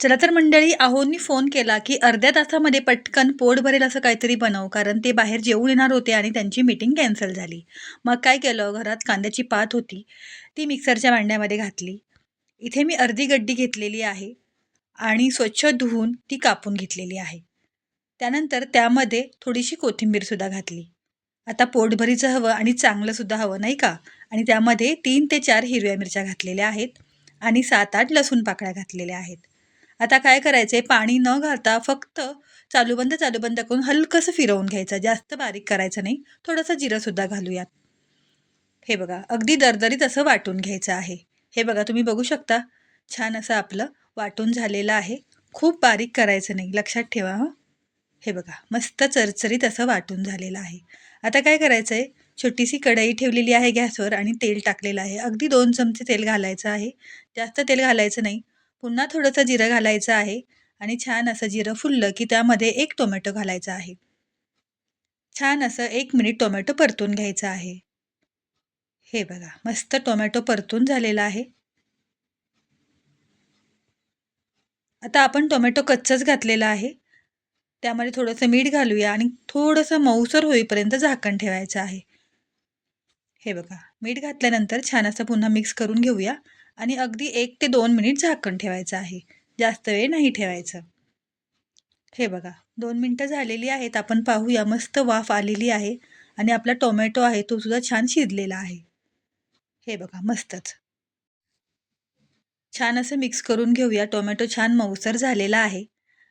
चला तर मंडळी आहोंनी फोन केला की अर्ध्या तासामध्ये पटकन पोट भरेल असं काहीतरी बनव कारण ते बाहेर जेवून येणार होते आणि त्यांची मीटिंग कॅन्सल झाली. मग काय केलं? घरात कांद्याची पात होती. ती मिक्सरच्या भांड्यामध्ये घातली. इथे मी अर्धी गड्डी घेतलेली आहे आणि स्वच्छ धुवून ती कापून घेतलेली आहे. त्यानंतर त्यामध्ये थोडीशी कोथिंबीरसुद्धा घातली. आता पोटभरीचं हवं आणि चांगलंसुद्धा हवं नाही का? आणि त्यामध्ये तीन ते चार हिरव्या मिरच्या घातलेल्या आहेत आणि सात आठ लसूण पाकळ्या घातलेल्या आहेत. आता काय करायचं आहे पाणी न घालता फक्त चालूबंद चालूबंद करून हलकंसं फिरवून घ्यायचं. जास्त बारीक करायचं नाही. थोडंसं जिरंसुद्धा घालूयात. हे बघा अगदी दरदरीत असं वाटून घ्यायचं आहे. हे बघा तुम्ही बघू शकता. छान असं आपलं वाटून झालेलं आहे. खूप बारीक करायचं नाही. लक्षात ठेवा हं. हे बघा मस्त चरचरीत असं वाटून झालेलं आहे. आता काय करायचं आहे छोटीशी कढई ठेवलेली आहे गॅसवर आणि तेल टाकलेलं आहे. अगदी दोन चमचे तेल घालायचं आहे. जास्त तेल घालायचं नाही. पुन्हा थोडंसं जिरं घालायचं आहे आणि छान असं जिरं फुललं की त्यामध्ये एक टोमॅटो घालायचा आहे. छान असं एक मिनिट टोमॅटो परतून घ्यायचं आहे. हे बघा मस्त टोमॅटो परतून झालेला आहे. आता आपण टोमॅटो कच्चच घातलेला आहे. त्यामध्ये थोडंसं मीठ घालूया आणि थोडंसं मऊसर होईपर्यंत झाकण ठेवायचं आहे. हे बघा मीठ घातल्यानंतर छान असं पुन्हा मिक्स करून घेऊया. आणि अगदी एक ते दोन मिनिट झाकण ठेवायचं आहे. जास्त वेळ नाही ठेवायचं. हे बघा दोन मिनटं झालेली आहेत. आपण पाहूया मस्त वाफ आलेली आहे आणि आपला टोमॅटो आहे तो सुद्धा छान शिजलेला आहे. हे बघा मस्तच. छान असं मिक्स करून घेऊया. टोमॅटो छान मऊसर झालेला आहे.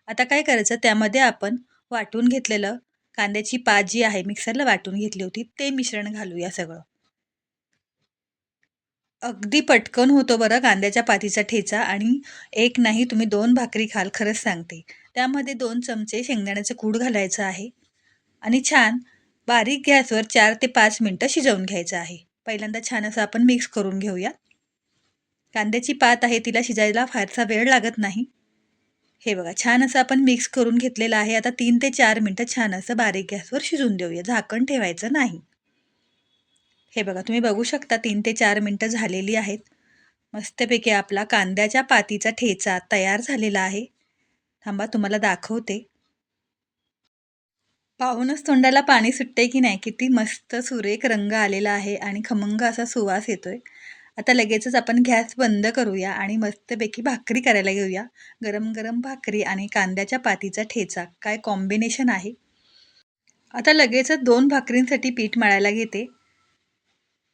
आता काय करायचं त्यामध्ये आपण वाटून घेतलेलं कांद्याची पात जी आहे मिक्सरला वाटून घेतली होती ते मिश्रण घालूया सगळं. अगदी पटकन होतो बरं कांद्याच्या पातीचा ठेचा आणि एक नाही तुम्ही दोन भाकरी खाल खरंच सांगते. त्यामध्ये दोन चमचे शेंगदाण्याचं कूड घालायचं आहे आणि छान बारीक गॅसवर चार ते पाच मिनटं शिजवून घ्यायचं आहे. पहिल्यांदा छान असं आपण मिक्स करून घेऊया. कांद्याची पात आहे तिला शिजायला फारसा वेळ लागत नाही. हे बघा छान असं आपण मिक्स करून घेतलेलं आहे. आता तीन ते चार मिनटं छान असं बारीक गॅसवर शिजून देऊया. झाकण ठेवायचं नाही. हे बघा तुम्ही बघू शकता तीन ते चार मिनटं झालेली आहेत. मस्तपैकी आपला कांद्याच्या पातीचा ठेचा तयार झालेला आहे. थांबा तुम्हाला दाखवते. पाहूनच तोंडाला पाणी सुटते की नाही? किती मस्त सुरेख रंग आलेला आहे आणि खमंग असा सुवास येतोय. आता लगेचच आपण गॅस बंद करूया आणि मस्तपैकी भाकरी करायला घेऊया. गरम गरम भाकरी आणि कांद्याच्या पातीचा ठेचा काय कॉम्बिनेशन आहे. आता लगेचच दोन भाकरींसाठी पीठ मळायला घेते.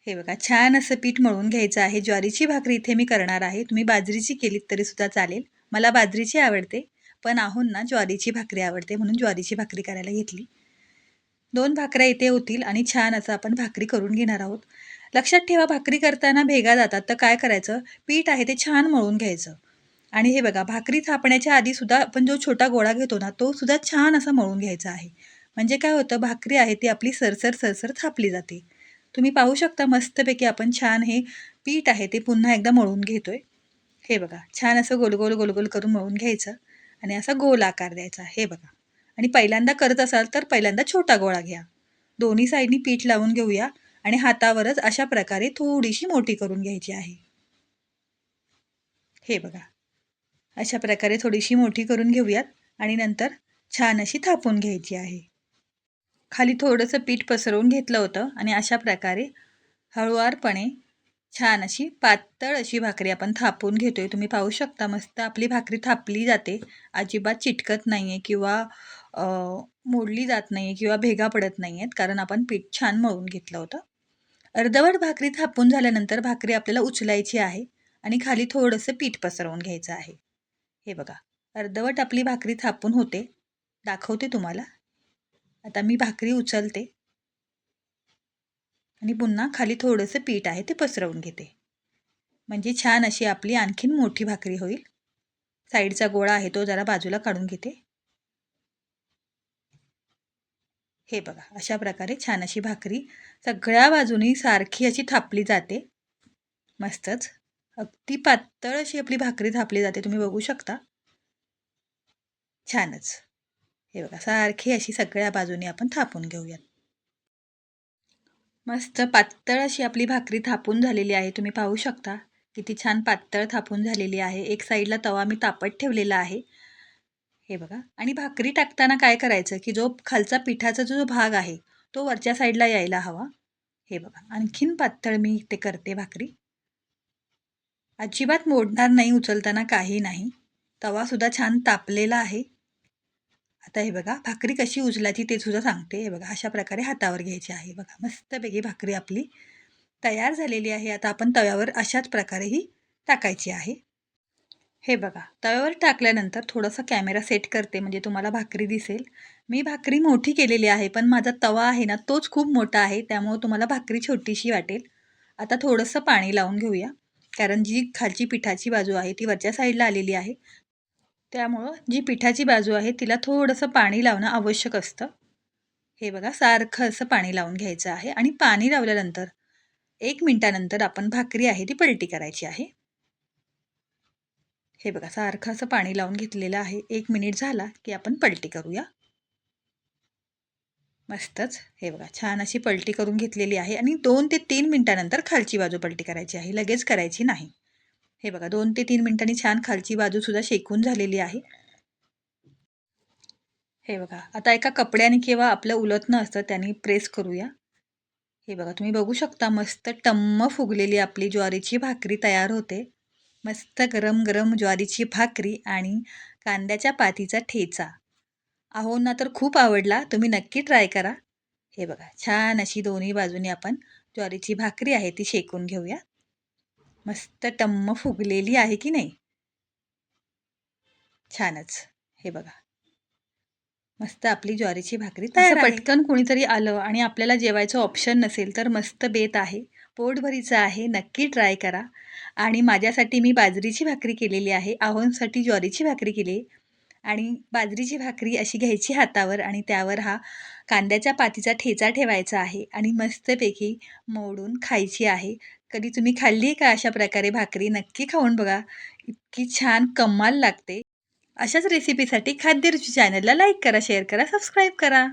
हे बघा छान असं पीठ मळून घ्यायचं आहे. ज्वारीची भाकरी इथे मी करणार आहे. तुम्ही बाजरीची केलीत तरीसुद्धा चालेल. मला बाजरीची आवडते पण आहोन ना ज्वारीची भाकरी आवडते म्हणून ज्वारीची भाकरी करायला घेतली. दोन भाकऱ्या इथे होतील आणि छान असं आपण भाकरी करून घेणार आहोत. लक्षात ठेवा भाकरी करताना भेगा जातात. तर काय करायचं? पीठ आहे ते छान मळून घ्यायचं. आणि हे बघा भाकरी थापण्याच्या आधीसुद्धा आपण जो छोटा गोळा घेतो ना तो सुद्धा छान असा मळून घ्यायचा आहे. म्हणजे काय होतं? भाकरी आहे ती आपली सरसर सरसर थापली जाते. तुम्ही पाहू शकता मस्तपैकी आपण छान हे पीठ आहे ते पुन्हा एकदा मळून घेतोय. हे बघा छान असं गोलगोल गोलगोल करून मळून घ्यायचं आणि असा गोल आकार द्यायचा. हे बघा. आणि पहिल्यांदा करत असाल तर पहिल्यांदा छोटा गोळा घ्या. दोन्ही साईडनी पीठ लावून घेऊया आणि हातावरच अशा प्रकारे थोडीशी मोठी करून घ्यायची आहे. हे बघा. अशा प्रकारे थोडीशी मोठी करून घेऊयात आणि नंतर छान अशी थापून घ्यायची आहे. खाली थोडंसं पीठ पसरवून घेतलं होतं आणि अशा प्रकारे हळुवारपणे छान अशी पातळ अशी भाकरी आपण थापून घेतोय. तुम्ही पाहू शकता मस्त आपली भाकरी थापली जाते. अजिबात चिटकत नाही आहे किंवा मोडली जात नाही आहे किंवा भेगा पडत नाही आहेत कारण आपण पीठ छान मळून घेतलं होतं. अर्धवट भाकरी थापून झाल्यानंतर भाकरी आपल्याला उचलायची आहे आणि खाली थोडंसं पीठ पसरवून घ्यायचं आहे. हे बघा अर्धवट आपली भाकरी थापून होते. दाखवते तुम्हाला. आता मी भाकरी उचलते. आणि पुन्हा खाली थोडंसं पीठ आहे ते पसरवून घेते. म्हणजे छान अशी आपली आणखीन मोठी भाकरी होईल. साईडचा गोळा आहे तो जरा बाजूला काढून घेते. हे बघा अशा प्रकारे छान अशी भाकरी सगळ्या बाजूनी सारखी अशी थापली जाते. मस्तच. अगदी पातळ अशी आपली भाकरी थापली जाते तुम्ही बघू शकता. छानच. हे बघा सारखी अशी सगळ्या बाजूनी आपण थापून घेऊयात. मस्त पातळ अशी आपली भाकरी थापून झालेली आहे तुम्ही पाहू शकता. किती छान पातळ थापून झालेली आहे. एक साईडला तवा मी तापत ठेवलेला आहे. हे बघा आणि भाकरी टाकताना काय करायचं की जो खालचा पिठाचा जो भाग आहे तो वरच्या साईडला यायला हवा. हे बघा आणखीन पातळ मी ते करते भाकरी. अजिबात मोडणार नाही उचलताना काही नाही. तवासुद्धा छान तापलेला आहे. आता हे बघा भाकरी कशी उचलायची ते सुद्धा सांगते. हे बघा अशा प्रकारे हातावर घ्यायची आहे. बघा मस्तपैकी भाकरी आपली तयार झालेली आहे. आता आपण तव्यावर अशाच प्रकारे ही टाकायची आहे. हे बघा तव्यावर टाकल्यानंतर थोडंसं कॅमेरा सेट करते म्हणजे तुम्हाला भाकरी दिसेल. मी भाकरी मोठी केलेली आहे पण माझा तवा आहे ना तोच खूप मोठा आहे त्यामुळं तुम्हाला भाकरी छोटीशी वाटेल. आता थोडंसं पाणी लावून घेऊया कारण जी खालची पिठाची बाजू आहे ती वरच्या साईडला आलेली आहे. त्यामुळं जी पिठाची बाजू आहे तिला थोडंसं पाणी लावणं आवश्यक असतं. हे बघा सारखं असं पाणी लावून घ्यायचं आहे आणि पाणी लावल्यानंतर एक मिनटानंतर आपण भाकरी आहे ती पलटी करायची आहे. हे बघा सारखं असं पाणी लावून घेतलेलं आहे. एक मिनिट झाला की आपण पलटी करूया. मस्तच. हे बघा छान अशी पलटी करून घेतलेली आहे आणि दोन ते तीन मिनटानंतर खालची बाजू पलटी करायची आहे. लगेच करायची नाही. हे बघा दोन ते तीन मिनिटांनी छान खालची बाजूसुद्धा शेकून झालेली आहे. हे बघा आता एका कपड्याने किंवा आपलं उलटणं असतं त्याने प्रेस करूया. हे बघा तुम्ही बघू शकता मस्त टम्म फुगलेली आपली ज्वारीची भाकरी तयार होते. मस्त गरम गरम ज्वारीची भाकरी आणि कांद्याच्या पातीचा ठेचा. अहोंना तर खूप आवडला तुम्ही नक्की ट्राय करा. हे बघा छान अशी दोन्ही बाजूनी आपण ज्वारीची भाकरी आहे ती शेकून घेऊया. मस्त टम्म फुगलेली आहे की नाही? छानच. हे बघा. मस्त आपली ज्वारीची भाकरी तयार. पटकन कोणीतरी आलं आणि आपल्याला जेवायचं ऑप्शन नसेल तर मस्त बेत आहे. पोटभरीचं आहे. नक्की ट्राय करा. आणि माझ्यासाठी मी बाजरीची भाकरी केलेली आहे. आहोंसाठी ज्वारीची भाकरी केली. आणि बाजरीची भाकरी अशी घ्यायची हातावर आणि त्यावर हा कांद्याच्या पातीचा ठेचा ठेवायचा आहे. आणि मस्तपैकी मोडून खायची आहे. कधी तुम्ही खाल्ली आहे का अशा प्रकारे भाकरी? नक्की खाऊन बघा. इतकी छान कमाल लागते. अशाच रेसिपीसाठी खाद्यरुची चॅनलला लाईक करा शेअर करा सबस्क्राईब करा.